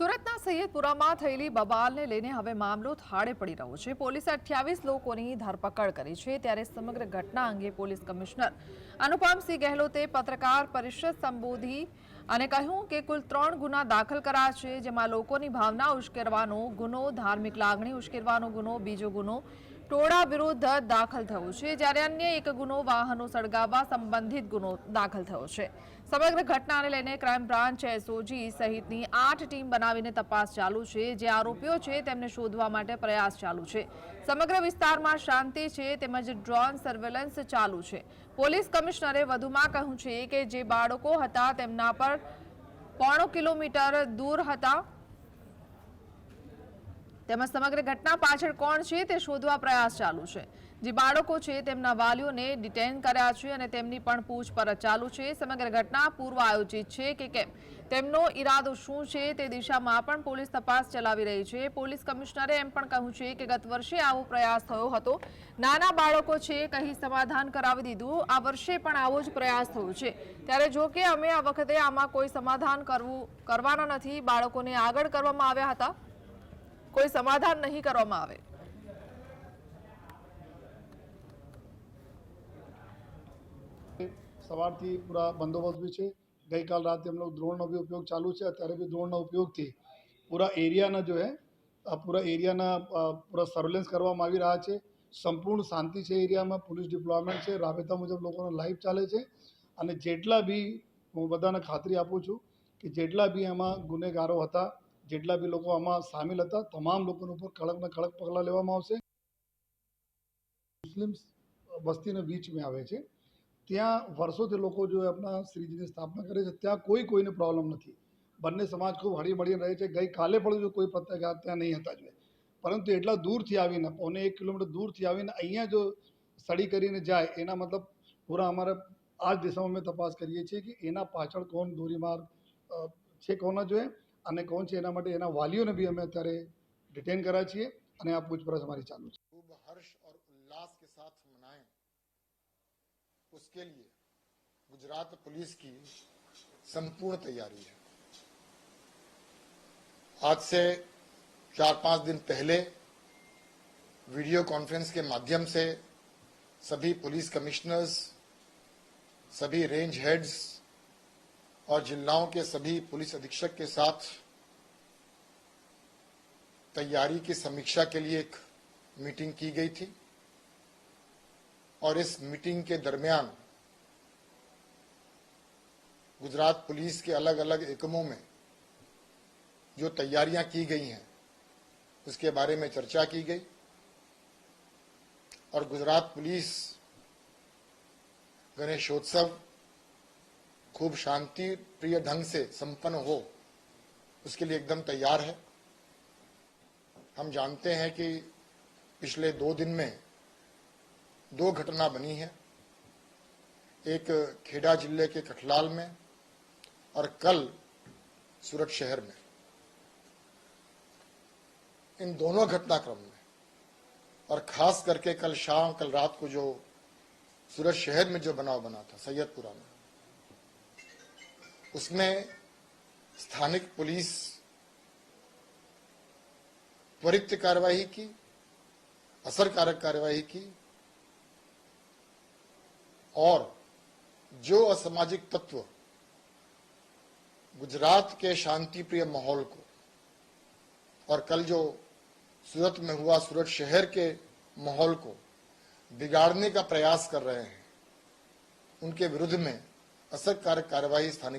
સુરતના સૈયદપુરામાં થયેલી બબાલને લઈને હવે મામલો થાળે પડી રહ્યો છે પોલીસે અઠ્યાવીસ લોકોની ધરપકડ કરી છે ત્યારે સમગ્ર ઘટના અંગે પોલીસ કમિશનર અનુપમસિંહ ગેહલોતે પત્રકાર પરિષદ સંબોધી અને કહ્યું કે કુલ ત્રણ ગુના દાખલ કરાયા છે જેમાં લોકોની ભાવના ઉશ્કેરવાનો ગુનો ધાર્મિક લાગણી ઉશ્કેરવાનો ગુનો બીજો ગુનો ટોળા વિરુદ્ધ દાખલ થયું છે જ્યારે અન્ય એક ગુનો વાહનો સળગાવવા સંબંધિત ગુનો દાખલ થયો છે સમગ્ર ઘટનાને લઈને ક્રાઇમ બ્રાન્ચ એસઓજી સહિતની આઠ ટીમ બનાવીને તપાસ ચાલુ છે જે આરોપીઓ છે તેમને શોધવા માટે પ્રયાસ ચાલુ છે સમગ્ર વિસ્તારમાં શાંતિ છે તેમજ ડ્રોન સર્વેલન્સ ચાલુ છે પોલીસ કમિશનરે વધુમાં કહ્યું છે કે જે બાળકો હતા તેમના પર પોણો કિલોમીટર દૂર હતા તેમાં સમગ્ર ઘટના પાછળ કોણ છે તે શોધવા પ્રયાસ ચાલુ છે જે બાળકો છે તેમના વાલીઓને ડિટેન કર્યા છે અને તેમની પણ પૂછપરછ ચાલુ છે સમગ્ર ઘટના પૂર્વ આયોજિત છે કે કેમ તેમનો ઈરાદો શું છે તે દિશામાં પણ પોલીસ તપાસ ચલાવી રહી છે પોલીસ કમિશનરે એમ પણ કહ્યું છે કે ગત વર્ષે આવો પ્રયાસ થયો હતો નાના બાળકો છે કહી સમાધાન કરાવી દીધું આ વર્ષે પણ આવો જ પ્રયાસ થયો છે ત્યારે જો કે અમે આ વખતે આમાં કોઈ સમાધાન કરવું કરવાના નથી બાળકોને આગળ કરવામાં આવ્યા હતા કોઈ સમાધાન નહીં કરવામાં આવે સવારથી પૂરા બંદોબસ્ત બી છે ગઈકાલ રાતે એમનો લોગ ડ્રોનનો બી ઉપયોગ ચાલુ છે અત્યારે બી ડ્રોનના ઉપયોગથી પૂરા એરિયાના જો હે પૂરા એરિયાના પૂરા સર્વેલન્સ કરવામાં આવી રહ્યા છે સંપૂર્ણ શાંતિ છે એરિયામાં પોલીસ ડિપ્લોયમેન્ટ છે રાબેતા મુજબ લોકોનો લાઈફ ચાલે છે અને જેટલા બી હું બધાને ખાતરી આપું છું કે જેટલા બી એમાં ગુનેગારો હતા કેટલા ભી લોકો આમાં સામેલ હતા તમામ લોકો ઉપર કળક ને કળક પગલા લેવાનું આવશે ઇસ્લામ વસ્તીના બીચમાં આવે છે ત્યાં વર્ષોથી લોકો જો એ અપના શ્રીજીની સ્થાપના કરે છે ત્યાં કોઈ કોઈને પ્રોબ્લેમ નથી બંને સમાજ કો હડી મડી રહે છે ગઈ ખાલે પડ્યું જો કોઈ પત કે આ ત્યાં નહીં હતા જો પરંતુ એટલા દૂર થી આવી ન ને 1 કિલોમીટર દૂર થી આવી ન અહીંયા જો સડી કરીને જાય એના મતલબ પૂરા અમારા આજ દિવસોમાં મે તપાસ કરીએ છે કે એના પાછળ કોણ દોરી માર્ગ છે કોણ જોએ અને કોણ છે એના માટે એના વાલીઓને ભી અમે અત્યારે રીટેન કરા છે અને આ પૂજ પરસ અમારી ચાલુ છે ખૂબ हर्ष ઓર ઉલ્લાસ કે સાથ મનાયે اس کے لیے ગુજરાત پولیس کی સંપૂર્ણ તૈયારી છે આજ સે 4-5 ਦਿન પહેલે ویڈیو કોન્ફરન્સ કે માધ્યમ સે સભી પોલીસ કમિશનર્સ સભી રેન્જ હેડ્સ और जिलाओं के सभी पुलिस अधीक्षक के साथ तैयारी की समीक्षा के लिए एक मीटिंग की गई थी और इस मीटिंग के दरमियान गुजरात पुलिस के अलग अलग एकमों में जो तैयारियां की गई हैं उसके बारे में चर्चा की गई और गुजरात पुलिस गणेशोत्सव खूब शांति प्रिय ढंग से संपन्न हो उसके लिए एकदम तैयार है हम जानते हैं कि पिछले दो दिन में दो घटना बनी है एक खेड़ा जिले के कठलाल में और कल सूरत शहर में इन दोनों घटनाक्रम में और खास करके कल शाम कल रात को जो सूरत शहर में जो बनाव बना था सैयदपुरा में उसमें स्थानिक पुलिस त्वरित कार्यवाही की असरकारक कार्यवाही की और जो असामाजिक तत्व गुजरात के शांतिप्रिय माहौल को और कल जो सूरत में हुआ सूरत शहर के माहौल को बिगाड़ने का प्रयास कर रहे हैं उनके विरुद्ध में असरकारक कार्यवाही स्थानीय